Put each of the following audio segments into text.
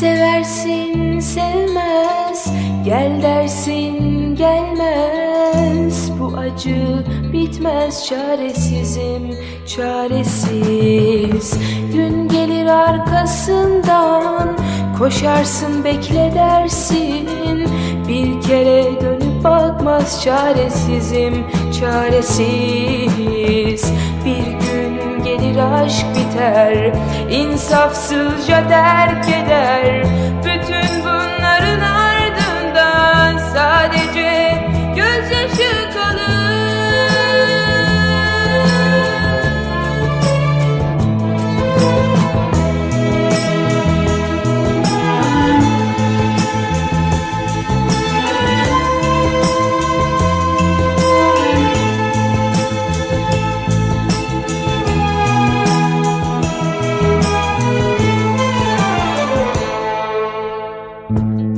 Seversin sevmez. Gel dersin gelmez. Bu acı bitmez Çaresizim çaresiz. Gün gelir arkasından Koşarsın bekle dersin. Bir kere dönüp bakmaz Çaresizim çaresiz. Bir aşk biter insafsızca terk eder. Bütün bunların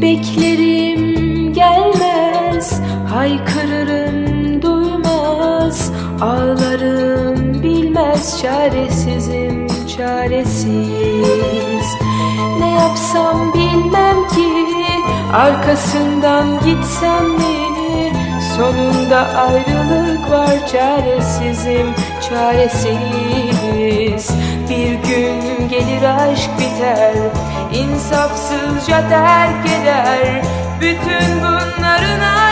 Beklerim gelmez Haykırırım duymaz. Ağlarım bilmez Çaresizim çaresiz. Ne yapsam bilmem ki Arkasından gitsem mi? Sonunda ayrılık var Çaresizim çaresiz Bir gün gelir aşk biter insafsızca terk eder Bütün bunların ardından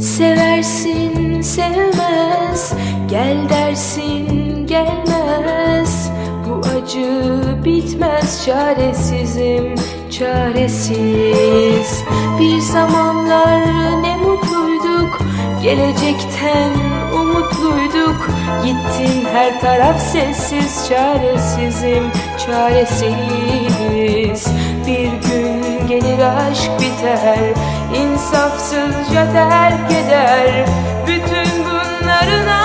Seversin sevmez. Gel dersin gelmez. Bu acı bitmez. Çaresizim çaresiz. Bir zamanlar ne mutluyduk. Gelecekten umutluyduk. Gittin her taraf sessiz. Çaresizim çaresiz Bir gün gelir aşk biter insafsızca terk eder. Bütün bunların